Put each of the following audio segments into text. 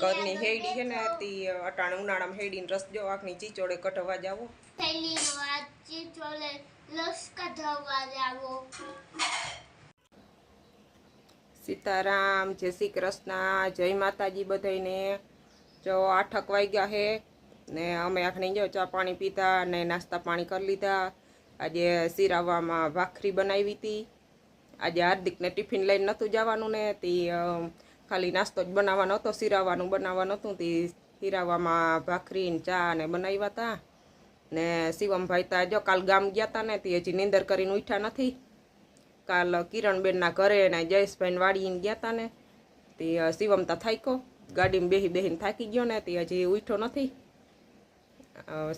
ઘરની હેડી છે ને તી અટાણ ઉનાળામાં હેડીને રસ જો આખની ચીચોડે કઢવા જાવો. પહેલી આ ચીચોડે રસ કઢવા જાવો. સીતારામ જય શ્રી કૃષ્ણ જય માતાજી બધાને જો આઠક વાગ્યા હે ને અમે આખને જો ચા પાણી પીતા ને નાસ્તા પાણી કરી લીધા. આજે શીરાવામાં ભાખરી બનાવી હતી આજે હાર્દિકને ટિફિન લઈને નહોતું જવાનું ને તે ખાલી નાસ્તો જ બનાવવાનો હતો સિરાવાનું બનાવવાનું હતું, તે શીરાવામાં ભાખરી ચા ને બનાવ્યા હતા. ને શિવમભાઈ તા જો કાલ ગામ ગયા હતા ને, તે હજી નીંદર કરીને ઉઠ્યા નથી. કાલ કિરણબેનના ઘરે ને જયેશભાઈને વાડીને ગયા હતા ને, તે શિવમ તા થાક્યો ગાડીમાં બેહી બેહીને થાકી ગયો ને, તે હજી ઉઠ્યો નથી.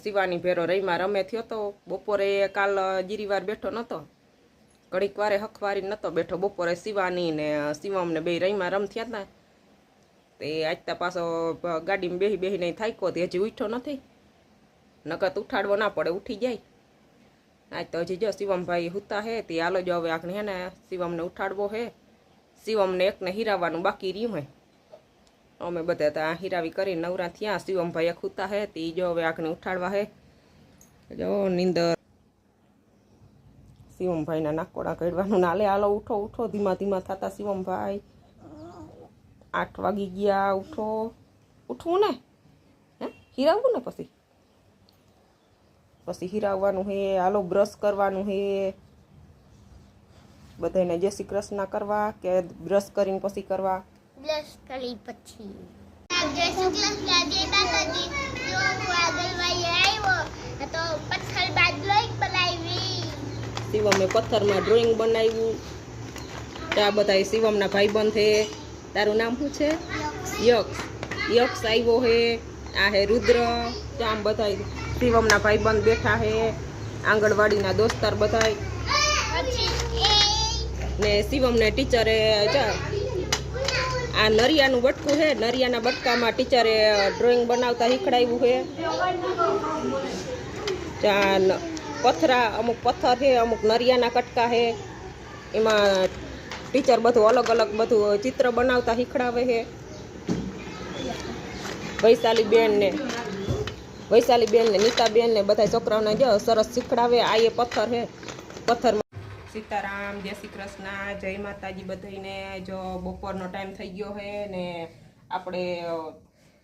શિવાની ભેરો રહીમાં રમે થયો તો, બપોરે કાલ જીરીવાર બેઠો નહોતો ઘડીક વારે હખવારી નહોતો બેઠો, બપોરે શિવાની ને શિવમને બે રહીમાં રમથ્યા હતા તે. આજતા પાછો ગાડીમાં બેહી બેહીને થાક્યો તે હજી ઉઠ્યો નથી. નકત ઉઠાડવો ના પડે, ઉઠી જાય. આજ તો હજી જો શિવમભાઈ હુતા હે, તે હાલો જો હવે આખને હે ને, શિવમને ઉઠાડવો હે. શિવમને એકને હિરાવાનું બાકી રહ્યું હે. અમે બધા ત્યાં હિરાવી કરી નવરા થયા, શિવમભાઈ એક હુતા હે, તે જો હવે આખને ઉઠાડવા હે. જો નીંદર શિવમભાઈના નાકોડા કાઢવાનું. ના લે હાલો ઉઠો ઉઠો. ધીમા ધીમા થતા શિવમભાઈ. આઠ વાગી ગયા, ઉઠો. ઉઠવું ને? હે? હિરાવવું ને પછી? પછી હિરાવવાનું હે, હાલો બ્રશ કરવાનું હે. બધાને જય શ્રી કૃષ્ણ કરવા કે બ્રશ કરીને પછી કરવા? બ્રશ કરી પછી. તો પથ્થર બાદ બનાવી શિવમે પથ્થરમાં ડ્રોઈંગ બનાવ્યું. આ બધા શિવમના ભાઈબંધ છે તારું નામ શું છે? યક્ષ. યક્ષ આવ્યો હે. આ હે રુદ્ર. આમ બધા શિવમના ભાઈબંધ બેઠા હે. આંગણવાડીના દોસ્તાર બધા ને શિવમને ટીચરે આ નરિયાનું બટકું છે નરિયાના બટકામાં ટીચરે ડ્રોઈંગ બનાવતા શીખડાવ્યું છે પથરા, અમુક પથ્થર છે, અમુક નરિયાના કટકા છે. એમાં ટીચર બધું અલગ અલગ બધું ચિત્ર બનાવતા શીખડાવે છે. વૈશાલી બેન ને વૈશાલી બેન ને નીતા બેન ને બધા છોકરાઓને જો સરસ શીખડાવે, આ એ પથ્થર છે. પથ્થર સીતારામ, જય શ્રી કૃષ્ણ, જય માતાજી બધાને જો બપોરનો ટાઈમ થઈ ગયો છે ને આપણે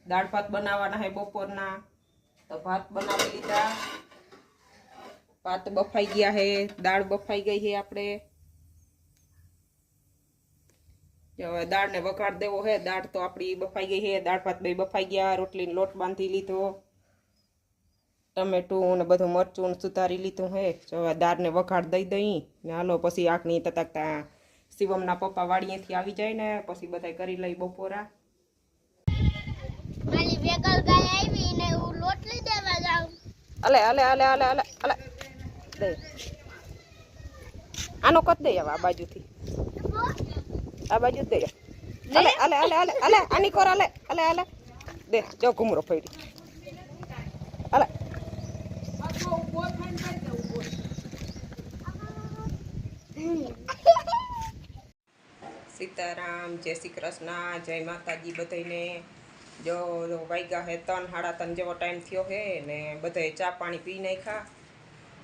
દાળ ભાત બનાવવાના છે બપોરના. તો ભાત બનાવી લીધા. ભાત બફાઈ ગયા હે દાળ બફાઈ ગઈ હે આપણે. હવે દાળને વઘાર દેવો હે દાળ તો આપણી બફાઈ ગઈ હે દાળ ભાત બે બફાઈ ગયા રોટલીનો લોટ બાંધી લીધો. ટમેટું ને બધું મરચું સુધારી લીધું હે. હવે દાળને વઘાર દઈ દઈ ને હાલો પછી આંખની તતકતા શિવમના પપ્પા વાડીએથી આવી જાય ને પછી બધા કરી લઈ બપોરા. અલે અલે અલે અલે અલે અલે. દે. આનો કત દે હવે આ બાજુથી. આ બાજુ દે. અલે અલે અલે અલે અલે આની કોર અલે અલે અલે દે જો ઘુમરો ફેરી અલે સીતારામ જય શ્રી કૃષ્ણ જય માતાજી બધાને જો વાગ્યા હે ત્રણ સાડા ત્રણ જેવો ટાઈમ થયો હે ને બધાએ ચા પાણી પી નાખ્યા.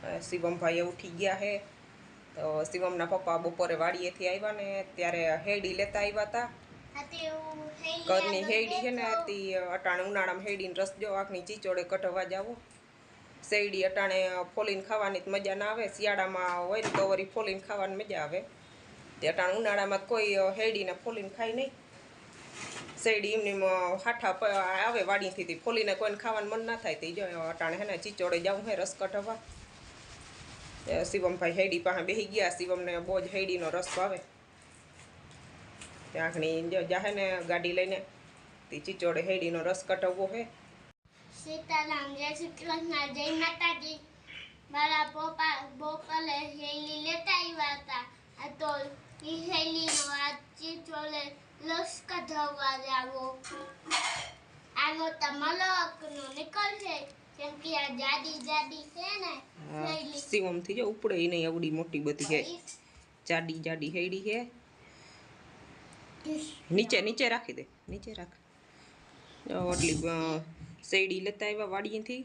અ, શિવમભાઈએ ઉઠી ગયા હે. તો શિવમના પપ્પા બપોરે વાડીએથી આવ્યા ને ત્યારે હેડી લેતા આવ્યા હતા ઘરની હેડી છે ને તે અટાણે ઉનાળામાં હેડીને રસ જો આખની ચીચોડે કઢવા જાવો. શેરડી અટાણે ફોલીને ખાવાની મજા ના આવે. શિયાળામાં હોય ને તો વળી ફોલીને ખાવાની મજા આવે. તે અટાણે ઉનાળામાં કોઈ હેડીને ફોલીને ખાય નહીં. શેરડી એમની હાઠા આવે વાડીથી ફોલીને કોઈને ખાવાનું મન ના થાય. તે જો અટાણે હે ને ચીચોડે જાવું હે રસ કઢવા. શિવમભાઈ હેડી પાસે બેસી ગયા. શિવમને બહુ જ હેડીનો રસ ભાવે. ત્યાંની જો, જાહે ને ગાડી લઈને તે ચીચોડે હેડીનો રસ કટવવો હે. સીતારામ જય શ્રી કૃષ્ણ, જય માતાજી. મારા પપ્પા બોપલે હેલી લેતા આવ્યા હતા. આ તો હેલી હેલીનો આ ચીચોલે લસકા ધરવા જાવો. આનો તો મલકનો નીકળશે. કેમ કે આ જાડી જાડી છે ને થી જો ઉપડે નહીં આવડી મોટી બધી હે. જાડી જાડી હેડી હે. નીચે નીચે રાખી દે નીચે રાખ. જો એટલી શેરડી લેતા આવ્યા વાડીએથી.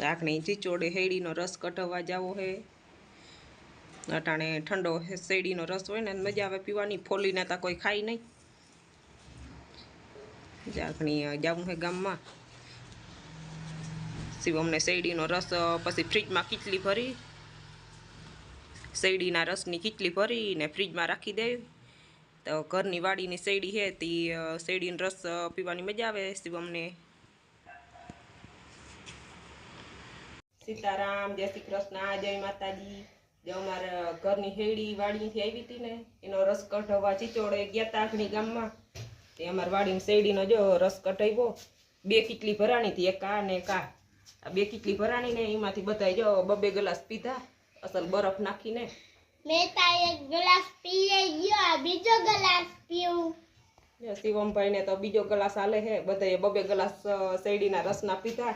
રાખણી ચીચોડે હેડીનો રસ કઢવા જાવો હે. અટાણે ઠંડો શેરડીનો રસ હોય ને મજા આવે પીવાની. ફોલીને તા કોઈ ખાય નહીં. રાખણી જાવું હે ગામમાં. શિવમને શેરડીનો રસ, પછી ફ્રીજમાં કીટલી ભરી. શેરડીના રસની કીટલી ભરી ને ફ્રીજમાં રાખી દે. તો ઘરની વાડીની શેરડી છે, તે શેરડીનો રસ પીવાની મજા આવે. શિવમને સીતારામ, જય શ્રી કૃષ્ણ, જય માતાજી. જો અમારા ઘરની હેડી વાડીથી આવી હતી ને, એનો રસ કઢવા ચીચોડે ગયા તાકણી ગામમાં. તે અમારા વાડીની શેરડીનો જો રસ કઢાવ્યો, બે કીટલી ભરાણી હતી, એક આ ને એક આ. આ બે કીટલી ભરાણી ને એમાંથી બધાય જો બબે ગ્લાસ પીધા અસલ બરફ નાખીને. મેં તા એક ગ્લાસ પીએ ગયો આ બીજો ગ્લાસ પીવું જો શિવમભાઈને તો બીજો ગ્લાસ હાલે હે બધાએ બબે ગ્લાસ શેરડીના રસના પીધા.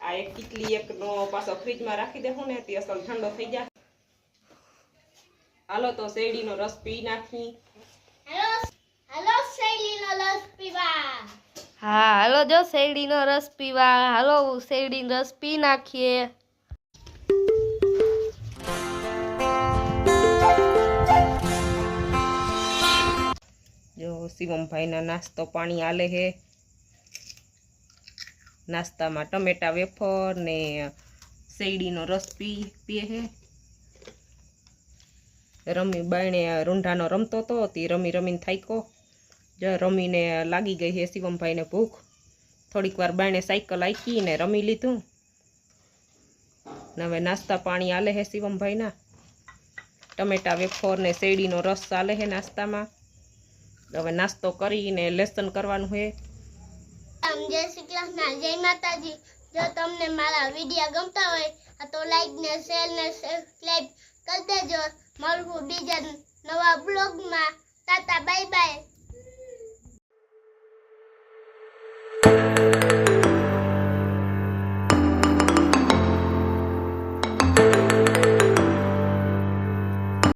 આ એક કીટલી એકનો પાછો ફ્રીજમાં રાખી દેવું ને તે અસલ ઠંડો થઈ જાય. હાલો તો શેરડીનો રસ પી નાખી હાલો હાલો શૈલીનો રસ પીવા હા, હાલો જો શેરડીનો રસ પીવા. હાલો, શેરડીનો રસ પી નાખીએ. જો શિવમભાઈના નાસ્તો પાણી આલે હે. નાસ્તામાં ટમેટા વેફર ને શેરડીનો રસ પી, પીએ હે. રમી બાયણે રૂંઢાનો રમતો તો, તે રમી રમીને થાક્યો જો રમીને લાગી ગઈ હે શિવમભાઈને ભૂખ. થોડીક વાર બાણે સાયકલ આખીને રમી લીધું. ને હવે નાસ્તા પાણી આલે હે શિવમભાઈના. ટમેટા વેફર ને શેરડીનો રસ ચાલે હે નાસ્તામાં. હવે નાસ્તો કરીને લેસન કરવાનું છે જય શ્રી કૃષ્ણ, જય માતાજી. જો તમને મારા વીડિયો ગમતા હોય તો લાઈક ને શેર ને સબસ્ક્રાઈબ કરી દેજો. મળવું બીજા નવા બ્લોગમાં તાતા બાય બાય